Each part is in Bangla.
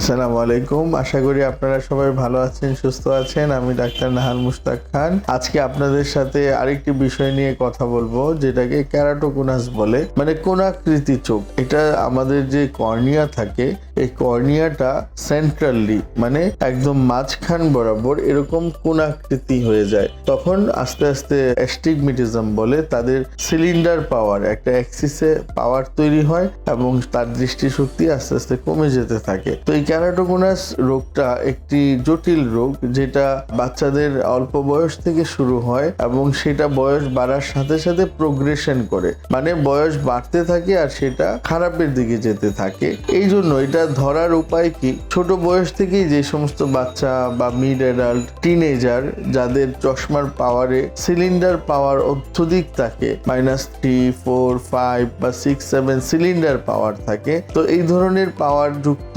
আসসালামু আলাইকুম। আশা করি আপনারা সবাই ভালো আছেন, সুস্থ আছেন। আমি ডাক্তার নাহাল মুশতাক খান। আজকে আপনাদের সাথে আরেকটি বিষয় নিয়ে কথা বলব, যেটাকে ক্যারাটোকোনাস বলে মানে কোনাকৃতি চোখ। এটা আমাদের যে কর্নিয়া থাকে, এই কর্নিয়াটা সেন্ট্রালি মানে একদম মাঝখান বরাবর এরকম কোনাকৃতি হয়ে যায়। তখন আস্তে আস্তে অ্যাস্টিগমেটিজম বলে তাদের সিলিন্ডার পাওয়ার, একটা অ্যাক্সিসে পাওয়ার তৈরি হয় এবং তার দৃষ্টিশক্তি আস্তে আস্তে কমে যেতে থাকে। তো এই ক্যারাটোকোনাস রোগটা একটি জটিল রোগ যেটা বাচ্চাদের অল্প বয়স থেকে শুরু হয় এবং সেটা বয়স বাড়ার সাথে সাথে প্রোগ্রেশন করে। মানে বয়স বাড়তে থাকে আর সেটা খারাপের দিকে যেতে থাকে। এই জন্য এটা ধরার উপায় কি? ছোট বয়স থেকেই যে সমস্ত বাচ্চা বা মিড অ্যাডাল্ট টিনেজার যাদের চশমার পাওয়ারে সিলিন্ডার পাওয়ার অত্যধিক থাকে মাইনাস থ্রি ফোর ফাইভ বা সিক্স সেভেন সিলিন্ডার পাওয়ার থাকে, তো এই ধরনের পাওয়ার যুক্ত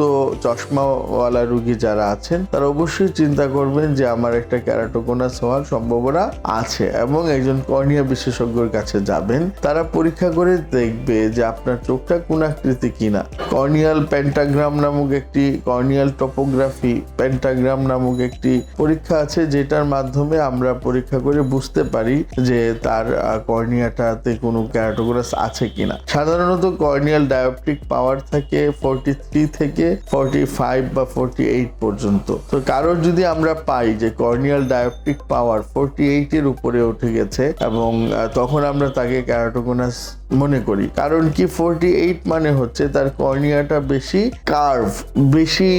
চশমাওয়ালা রুগী যারা আছেন, তারা অবশ্যই চিন্তা করবেন যে আমার একটা ক্যারাটোকোনাস হওয়ার সম্ভাবনা আছে এবং একজন কর্নিয়া বিশেষজ্ঞর কাছে যাবেন। তারা পরীক্ষা করে দেখবে যে আপনার চোখটা কোনাকৃতি কিনা। কর্নিয়াল পেন্টাগ্রাম নামক একটি কর্নিয়াল টপোগ্রাফি পেন্টাগ্রাম নামক একটি পরীক্ষা আছে, যেটার মাধ্যমে আমরা পরীক্ষা করে বুঝতে পারি যে তার কর্নিয়াটাতে কোনো ক্যারাটোকোনাস আছে কিনা। সাধারণত কর্নিয়াল ডায়োপটিক পাওয়ার থাকে ফোরটি থ্রি থেকে ফোরটি ফাইভ বা ফোরটি এইট পর্যন্ত। তো কারোর যদি আমরা পাই যে কর্নিয়াল ডায়োপটিক পাওয়ার ফোরটি এইটের উপরে উঠে গেছে এবং তখন আমরা তাকে ক্যারাটোকোনাস মনে করি। কারণ কি ফোরটি এইট মানে হচ্ছে তার কর্নিয়াটা বেশি কার্ভ বেশি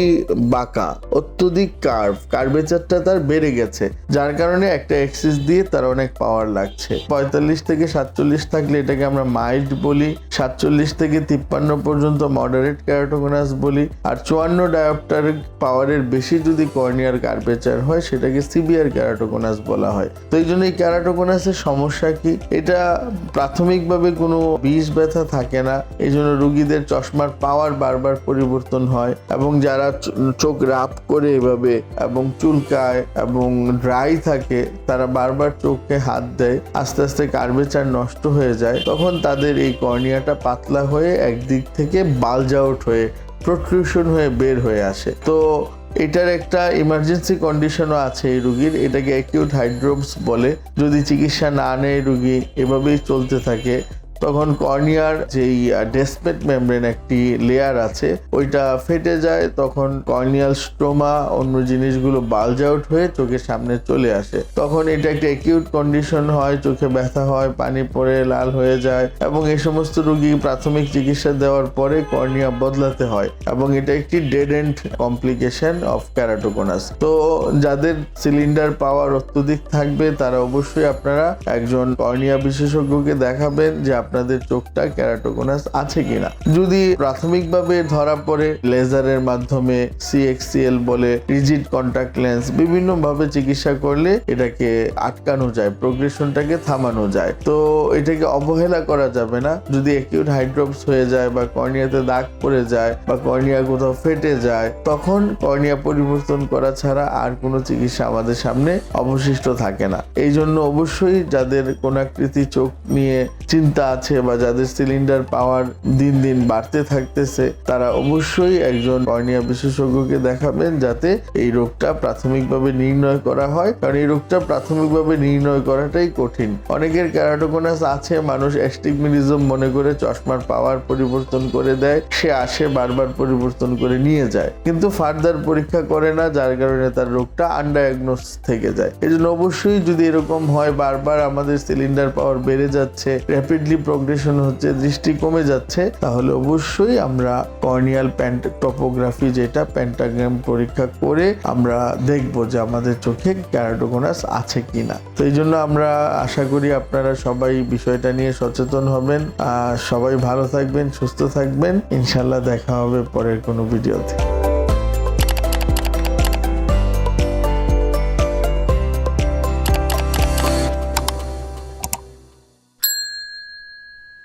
বাঁকা, অত্যধিক কার্ভ কার্ভেচারটা তার বেড়ে গেছে। যার কারণে একটা এক্সিস দিয়ে তার অনেক পাওয়ার লাগছে। পঁয়তাল্লিশ থেকে সাতচল্লিশ থাকলে এটাকে আমরা মাইল্ড বলি, সাতচল্লিশ থেকে তিপ্পান্ন পর্যন্ত মডারেট ক্যারাটোকোনাস বলি, আর চুয়ান্ন ডায়োপ্টার পাওয়ারের বেশি যদি কর্নিয়ার কার্ভেচার হয়, সেটাকে সিভিয়ার ক্যারাটোকোনাস বলা হয়। তো এই জন্য এই ক্যারাটোকোনাসের সমস্যা কি? এটা প্রাথমিকভাবে কোনো বিষ ব্যথা থাকে না এই জন্য রুগীদের চশমার পাওয়ার বারবার পরিবর্তন হয় এবং যারা চোখ রাপ করে এভাবে এবং চুলকায় এবং ড্রাই থাকে, তারা বারবার চোখে হাত দেয়, আস্তে আস্তে কার্ভেচার নষ্ট হয়ে যায়। তখন তাদের এই কর্নিয়াটা পাতলা হয়ে একদিক থেকে বালজ আউট হয়ে প্রোট্রুশন হয়ে বের হয়ে আসে। তো এটার একটা ইমার্জেন্সি কন্ডিশনও আছে এই রুগীর, এটাকে অ্যাকিউট হাইড্রোপস বলে। যদি চিকিৎসা না নেয় রুগী, এভাবেই চলতে থাকে। তখন কর্নিয়ার যেই ডেসপেট মেমব্রেন একটি লেয়ার আছে, ওইটা ফেটে যায়, তখন কর্নিয়াল স্টোমা অন্য জিনিসগুলো বালজ আউট হয়ে চোখের সামনে চলে আসে। তখন এটা একটা অ্যাকিউট কন্ডিশন হয়, চোখে ব্যথা হয়, পানি পড়ে, লাল হয়ে যায়, এবং এই সমস্ত রোগী প্রাথমিক চিকিৎসা দেওয়ার পরে কর্নিয়া বদলাতে হয়, এবং এটা একটি dead end complication of keratoconus তো যাদের সিলিন্ডার পাওয়ার অত্যধিক থাকবে, তারা অবশ্যই আপনারা একজন কর্নিয়া বিশেষজ্ঞকে দেখাবেন যে আপনাদের চোখটা ক্যারাটোকোনাস আছে কিনা? যদি প্রাথমিকভাবে ধরা পড়ে, লেজারের মাধ্যমে সিএক্সিএল বলে রিজিড কন্টাক্ট লেন্স বিভিন্ন ভাবে চিকিৎসা করলে এটাকে আটকানো যায় প্রোগ্রেশনটাকে থামানো যায়। তো এটাকে অবহেলা করা যাবে না। যদি অ্যাকিউট হাইড্রোপস হয়ে যায় বা কর্নিয়াতে দাগ পড়ে যায় বা কর্নিয়া কোথাও ফেটে যায়, তখন কর্নিয়া পরিবর্তন করা ছাড়া আর কোনো চিকিৎসা আমাদের সামনে অবশিষ্ট থাকে না। এই জন্য অবশ্যই যাদের কোনাকৃতি চোখ নিয়ে চিন্তা আছে বা যাদের সিলিন্ডার পাওয়ার দিন দিন বাড়তে থাকতেছে, তারা অবশ্যই একজন কর্নিয়া বিশেষজ্ঞকে দেখাবেন যাতে এই রোগটা প্রাথমিকভাবে নির্ণয় করা হয়। কারণ এই রোগটা প্রাথমিকভাবে নির্ণয় করাটাই কঠিন। অনেকের ক্যারাটোকোনাস আছে, মানুষ অ্যাস্টিগমেটিজম মনে করে চশমার পাওয়ার পরিবর্তন করে দেয়, সে আসে বারবার পরিবর্তন করে নিয়ে যায়। কিন্তু ফার্দার পরীক্ষা করে না, যার কারণে তার রোগটা আনডায়াগনোস থেকে যায়। এই জন্য অবশ্যই যদি এরকম হয়, বারবার আমাদের সিলিন্ডার পাওয়ার বেড়ে যাচ্ছে র্যাপিডলি প্রোগ্রেশন হচ্ছে, দৃষ্টি কমে যাচ্ছে, তাহলে অবশ্যই আমরা কর্নিয়াল প্যান্ট টপোগ্রাফি যেটা প্যান্টাগ্রাম পরীক্ষা করে আমরা দেখব যে আমাদের চোখে ক্যারাটোকোনাস আছে কিনা। তো এই জন্য আমরা আশা করি আপনারা সবাই বিষয়টা নিয়ে সচেতন হবেন। আর সবাই ভালো থাকবেন, সুস্থ থাকবেন। ইনশাল্লাহ দেখা হবে পরের কোনো ভিডিওতে।